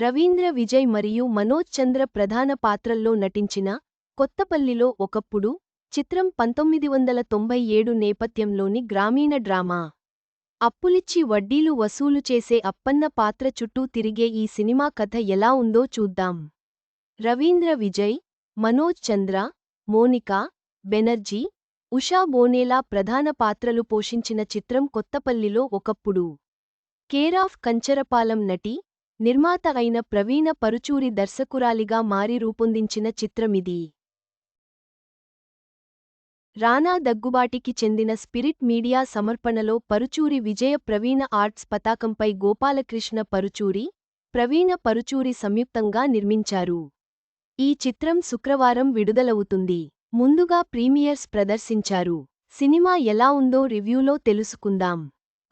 రవీంద్ర విజయ్ మరియు మనోజ్ చంద్ర ప్రధాన పాత్రల్లో నటించిన కొత్తపల్లిలో ఒకప్పుడు చిత్రం పంతొమ్మిది వందల తొంభై ఏడు నేపథ్యంలోని గ్రామీణ డ్రామా. అప్పులిచ్చి వడ్డీలు వసూలు చేసే అప్పన్న పాత్ర చుట్టూ తిరిగే ఈ సినిమా కథ ఎలా ఉందో చూద్దాం. రవీంద్ర విజయ్ మనోజ్ చంద్ర మోనికా బెనర్జీ ఉషా బోనేలా ప్రధాన పాత్రలు పోషించిన చిత్రం కొత్తపల్లిలో ఒకప్పుడు. కేరాఫ్ కంచరపాలెం నటి నిర్మాత అయిన ప్రవీణ పరుచూరి దర్శకురాలిగా మారి రూపొందించిన చిత్రమిది. రానా దగ్గుబాటికి చెందిన స్పిరిట్ మీడియా సమర్పణలో పరుచూరి విజయ ప్రవీణ ఆర్ట్స్ పతాకంపై గోపాలకృష్ణ పరుచూరి ప్రవీణ పరుచూరి సంయుక్తంగా నిర్మించారు. ఈ చిత్రం శుక్రవారం విడుదలవుతుంది. ముందుగా ప్రీమియర్స్ ప్రదర్శించారు. సినిమా ఎలా ఉందో రివ్యూలో తెలుసుకుందాం.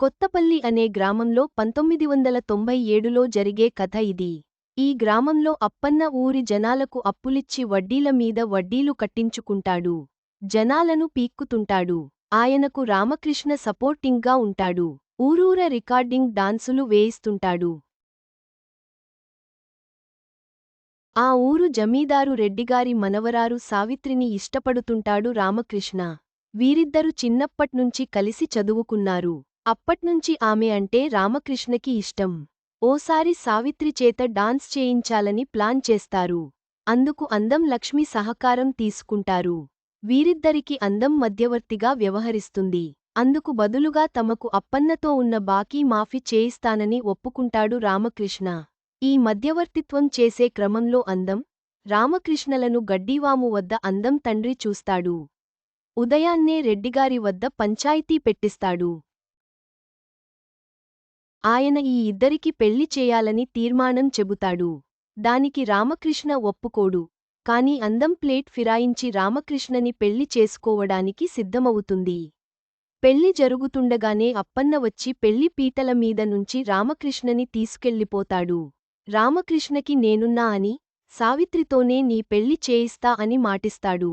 కొత్తపల్లి అనే గ్రామంలో పంతొమ్మిది వందల తొంభై ఏడులో జరిగే కథ ఇది. ఈ గ్రామంలో అప్పన్న ఊరి జనాలకు అప్పులిచ్చి వడ్డీల మీద వడ్డీలు కట్టించుకుంటాడు. జనాలను పీక్కుతుంటాడు. ఆయనకు రామకృష్ణ సపోర్టింగ్గా ఉంటాడు. ఊరూర రికార్డింగ్ డాన్సులు వేయిస్తుంటాడు. ఆ ఊరు జమీదారు రెడ్డిగారి మనవరారు సావిత్రిని ఇష్టపడుతుంటాడు రామకృష్ణ. వీరిద్దరు చిన్నప్పట్నుంచి కలిసి చదువుకున్నారు. అప్పట్నుంచి ఆమె అంటే రామకృష్ణకి ఇష్టం. ఓసారి సావిత్రి చేత డాన్స్ చేయించాలని ప్లాన్ చేస్తారు. అందుకు అందం లక్ష్మి సహకారం తీసుకుంటారు. వీరిద్దరికి అందం మధ్యవర్తిగా వ్యవహరిస్తుంది. అందుకు బదులుగా తమకు అప్పన్నతో ఉన్న బాకీ మాఫీ చేయిస్తానని ఒప్పుకుంటాడు రామకృష్ణ. ఈ మధ్యవర్తిత్వం చేసే క్రమంలో అందం రామకృష్ణలను గడ్డీవాము వద్ద అందం తండ్రి చూస్తాడు. ఉదయాన్నే రెడ్డిగారి వద్ద పంచాయితీ పెట్టిస్తాడు. ఆయన ఈ ఇద్దరికి పెళ్ళి చేయాలని తీర్మానం చెబుతాడు. దానికి రామకృష్ణ ఒప్పుకోడు. కాని అందం ప్లేట్ ఫిరాయించి రామకృష్ణని పెళ్ళి చేసుకోవడానికి సిద్ధమవుతుంది. పెళ్ళి జరుగుతుండగానే అప్పన్న వచ్చి పెళ్ళి పీటల మీద నుంచి రామకృష్ణని తీసుకెళ్ళిపోతాడు. రామకృష్ణకి నేనున్నా అని సావిత్రితోనే నీ పెళ్ళి చేయిస్తా అని మాటిస్తాడు.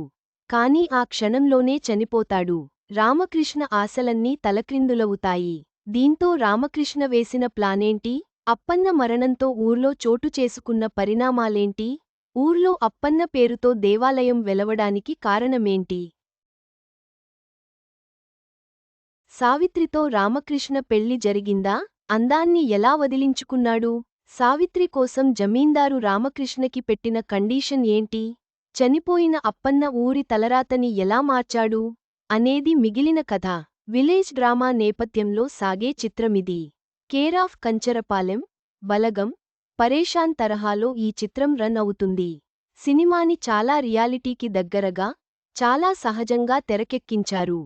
కాని ఆ క్షణంలోనే చనిపోతాడు. రామకృష్ణ ఆశలన్నీ తలక్రిందులవుతాయి. దీంతో రామకృష్ణ వేసిన ప్లానేంటి? అప్పన్న మరణంతో ఊర్లో చోటు చేసుకున్న పరిణామాలేంటి? ఊర్లో అప్పన్న పేరుతో దేవాలయం వెలవడానికి కారణమేంటి? సావిత్రితో రామకృష్ణ పెళ్ళి జరిగిందా? అందాన్ని ఎలా వదిలించుకున్నాడు? సావిత్రి కోసం జమీందారు రామకృష్ణకి పెట్టిన కండీషన్ ఏంటి? చనిపోయిన అప్పన్న ఊరి తలరాతని ఎలా మార్చాడు? అనేది మిగిలిన కథ. విలేజ్ డ్రామా నేపథ్యంలో సాగే చిత్రమిది. కేరాఫ్ కంచరపాలెం బలగం పరేషాన్ తరహాలో ఈ చిత్రం రన్ అవుతుంది. సినిమాని చాలా రియాలిటీకి దగ్గరగా చాలా సహజంగా తెరకెక్కించారు.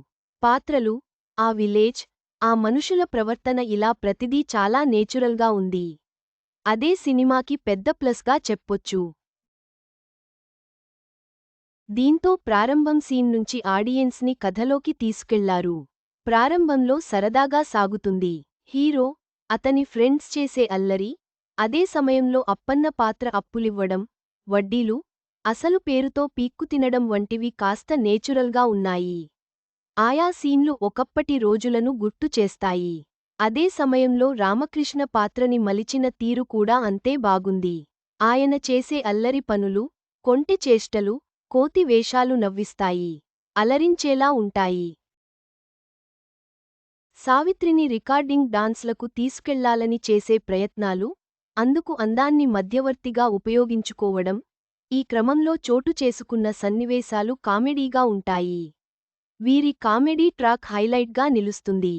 పాత్రలు ఆ విలేజ్ ఆ మనుషుల ప్రవర్తన ఇలా ప్రతిదీ చాలా నేచురల్గా ఉంది. అదే సినిమాకి పెద్ద ప్లస్గా చెప్పొచ్చు. దీంతో ప్రారంభం సీన్ నుంచి ఆడియన్స్ని కథలోకి తీసుకెళ్ళారు. ప్రారంభంలో సరదాగా సాగుతుంది. హీరో అతని ఫ్రెండ్స్ చేసే అల్లరి అదే సమయంలో అప్పన్న పాత్ర అప్పులివ్వడం వడ్డీలు అసలు పేరుతో పీక్కు తినడం వంటివి కాస్త నేచురల్గా ఉన్నాయి. ఆయా సీన్లు ఒకప్పటి రోజులను గుర్తు చేస్తాయి. అదే సమయంలో రామకృష్ణ పాత్రని మలిచిన తీరు కూడా అంతే బాగుంది. ఆయన చేసే అల్లరి పనులు కొంటి చేష్టలు కోతి వేషాలు నవ్విస్తాయి. అలరించేలా ఉంటాయి. సావిత్రిని రికార్డింగ్ డాన్స్లకు తీసుకెళ్ళాలని చేసే ప్రయత్నాలు అందుకు అందాన్ని మధ్యవర్తిగా ఉపయోగించుకోవడం ఈ క్రమంలో చోటు చేసుకున్న సన్నివేశాలు కామెడీగా ఉంటాయి. వీరి కామెడీ ట్రాక్ హైలైట్గా నిలుస్తుంది.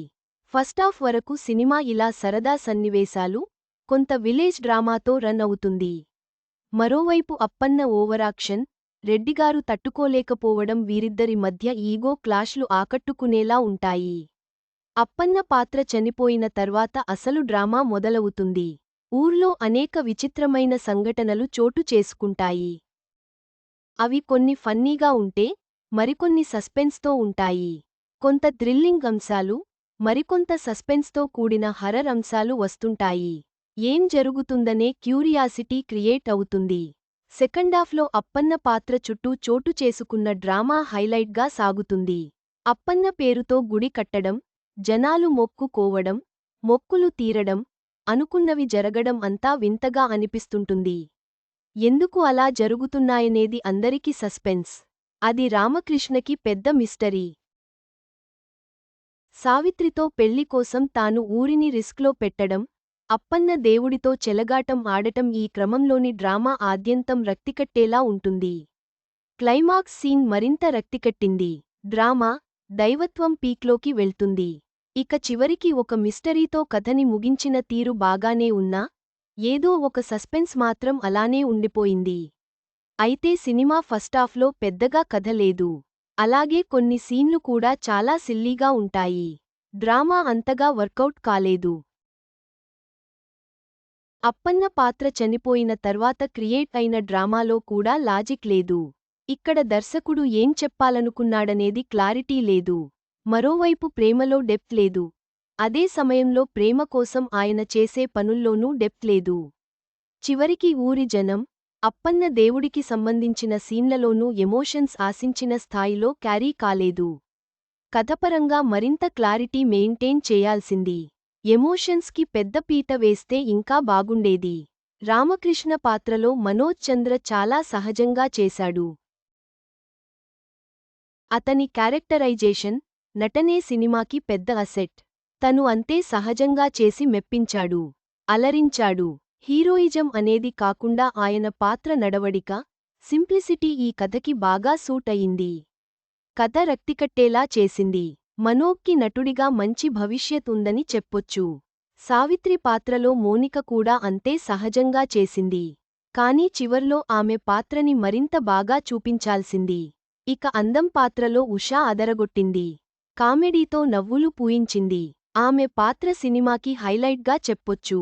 ఫస్టాఫ్ వరకు సినిమా ఇలా సరదా సన్నివేశాలు కొంత విలేజ్ డ్రామాతో రన్ అవుతుంది. మరోవైపు అప్పన్న ఓవరాక్షన్ రెడ్డిగారు తట్టుకోలేకపోవడం వీరిద్దరి మధ్య ఈగో క్లాష్లు ఆకట్టుకునేలా ఉంటాయి. అప్పన్న పాత్ర చనిపోయిన తర్వాత అసలు డ్రామా మొదలవుతుంది. ఊర్లో అనేక విచిత్రమైన సంఘటనలు చోటు చేసుకుంటాయి. అవి కొన్ని ఫన్నీగా ఉంటే మరికొన్ని సస్పెన్స్తో ఉంటాయి. కొంత థ్రిల్లింగ్ అంశాలు మరికొంత సస్పెన్స్తో కూడిన హరర్ అంశాలు వస్తుంటాయి. ఏం జరుగుతుందనే క్యూరియాసిటీ క్రియేట్ అవుతుంది. సెకండాఫ్లో అప్పన్న పాత్ర చుట్టూ చోటు చేసుకున్న డ్రామా హైలైట్గా సాగుతుంది. అప్పన్న పేరుతో గుడి కట్టడం జనాలు మొక్కుకోవడం మొక్కులు తీరడం అనుకున్నవి జరగడం అంతా వింతగా అనిపిస్తుంటుంది. ఎందుకు అలా జరుగుతున్నాయనేది అందరికీ సస్పెన్స్. అది రామకృష్ణకి పెద్ద మిస్టరీ. సావిత్రితో పెళ్ళి కోసం తాను ఊరిని రిస్క్లో పెట్టడం అప్పన్న దేవుడితో చెలగాటం ఆడటం ఈ క్రమంలోని డ్రామా ఆద్యంతం రక్తికట్టేలా ఉంటుంది. క్లైమాక్స్ సీన్ మరింత రక్తికట్టింది. డ్రామా దైవత్వం పీక్లోకి వెళ్తుంది. ఇక చివరికి ఒక మిస్టరీతో కథని ముగించిన తీరు బాగానే ఉన్నా ఏదో ఒక సస్పెన్స్ మాత్రం అలానే ఉండిపోయింది. అయితే సినిమా ఫస్టాఫ్లో పెద్దగా కథ లేదు. అలాగే కొన్ని సీన్లు కూడా చాలా సిల్లీగా ఉంటాయి. డ్రామా అంతగా వర్కౌట్ కాలేదు. అప్పన్న పాత్ర చనిపోయిన తర్వాత క్రియేట్ అయిన డ్రామాలో కూడా లాజిక్ లేదు. ఇక్కడ దర్శకుడు ఏం చెప్పాలనుకున్నాడనేది క్లారిటీ లేదు. మరోవైపు ప్రేమలో డెప్త్ లేదు. అదే సమయంలో ప్రేమ కోసం ఆయన చేసే పనుల్లోనూ డెప్త్ లేదు. చివరికి ఊరి జనం అప్పన్న దేవుడికి సంబంధించిన సీన్లలోనూ ఎమోషన్స్ ఆశించిన స్థాయిలో క్యారీ కాలేదు. కథపరంగా మరింత క్లారిటీ మెయింటైన్ చేయాల్సింది. ఎమోషన్స్కి పెద్ద పీట వేస్తే ఇంకా బాగుండేది. రామకృష్ణ పాత్రలో మనోజ్ చంద్ర చాలా సహజంగా చేశాడు. అతని క్యారెక్టరైజేషన్ నటనే సినిమాకి పెద్ద అసెట్. తను అంతే సహజంగా చేసి మెప్పించాడు అలరించాడు. హీరోయిజం అనేది కాకుండా ఆయన పాత్ర నడవడిక సింప్లిసిటీ ఈ కథకి బాగా సూట్ అయింది. కథ రక్తికట్టేలా చేసింది. మనోక్కి నటుడిగా మంచి భవిష్యత్ ఉందని చెప్పొచ్చు. సావిత్రి పాత్రలో మోనిక కూడా అంతే సహజంగా చేసింది. కానీ చివర్లో ఆమె పాత్రని మరింత బాగా చూపించాల్సింది. ఇక అందం పాత్రలో ఉషా అదరగొట్టింది. కామెడీతో నవ్వులు పూయించింది. ఆమె పాత్ర సినిమాకి హైలైట్గా చెప్పొచ్చు.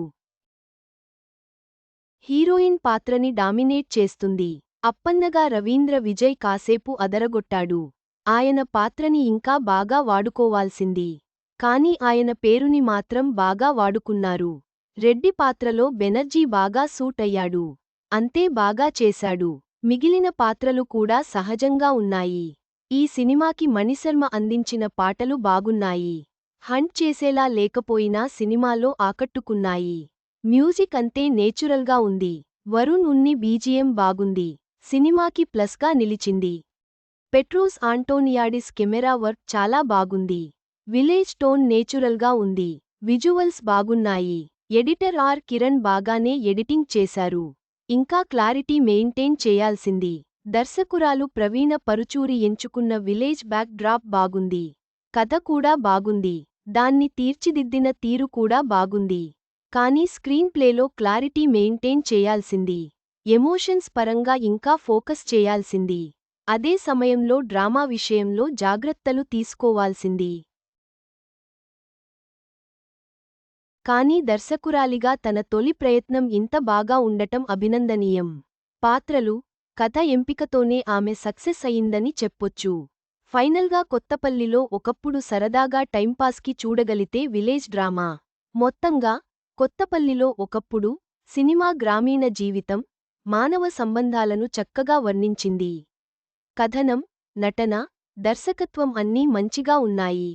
హీరోయిన్ పాత్రని డామినేట్ చేస్తుంది. అప్పన్నగా రవీంద్ర విజయ్ కాసేపు అదరగొట్టాడు. ఆయన పాత్రని ఇంకా బాగా వాడుకోవాల్సింది. కాని ఆయన పేరుని మాత్రం బాగా వాడుకున్నారు. రెడ్డి పాత్రలో బెనర్జీ బాగా సూట్ అయ్యాడు. అంతే బాగా చేశాడు. మిగిలిన పాత్రలు కూడా సహజంగా ఉన్నాయి. ఈ సినిమాకి మణిశర్మ అందించిన పాటలు బాగున్నాయి. హంట్ చేసేలా లేకపోయినా సినిమాలో ఆకట్టుకున్నాయి. మ్యూజిక్ అంతే నేచురల్గా ఉంది. వరుణ్ ఉన్ని బీజిఎం బాగుంది. సినిమాకి ప్లస్గా నిలిచింది. పెట్రోస్ ఆంటోనియాడిస్ కెమెరా వర్క్ చాలా బాగుంది. విలేజ్ టోన్ నేచురల్గా ఉంది. విజువల్స్ బాగున్నాయి. ఎడిటర్ ఆర్ కిరణ్ బాగానే ఎడిటింగ్ చేశారు. ఇంకా క్లారిటీ మెయింటైన్ చేయాల్సింది. దర్శకురాలు ప్రవీణ పరుచూరి ఎంచుకున్న విలేజ్ బ్యాక్ డ్రాప్ బాగుంది. కథ కూడా బాగుంది. దాన్ని తీర్చిదిద్దిన తీరు కూడా బాగుంది. కానీ స్క్రీన్ ప్లేలో క్లారిటీ మెయింటైన్ చేయాల్సింది. ఎమోషన్స్ పరంగా ఇంకా ఫోకస్ చేయాల్సింది. అదే సమయంలో డ్రామా విషయంలో జాగ్రత్తలు తీసుకోవాల్సింది. కానీ దర్శకురాలిగా తన తొలి ప్రయత్నం ఇంత బాగా ఉండటం అభినందనీయం. పాత్రలు కథ ఎంపికతోనే ఆమె సక్సెస్ అయిందని చెప్పొచ్చు. ఫైనల్గా కొత్తపల్లిలో ఒకప్పుడు సరదాగా టైంపాస్కి చూడగలితే విలేజ్ డ్రామా. మొత్తంగా కొత్తపల్లిలో ఒకప్పుడు సినిమా గ్రామీణ జీవితం మానవ సంబంధాలను చక్కగా వర్ణించింది. కథనం నటన దర్శకత్వం అన్నీ మంచిగా ఉన్నాయి.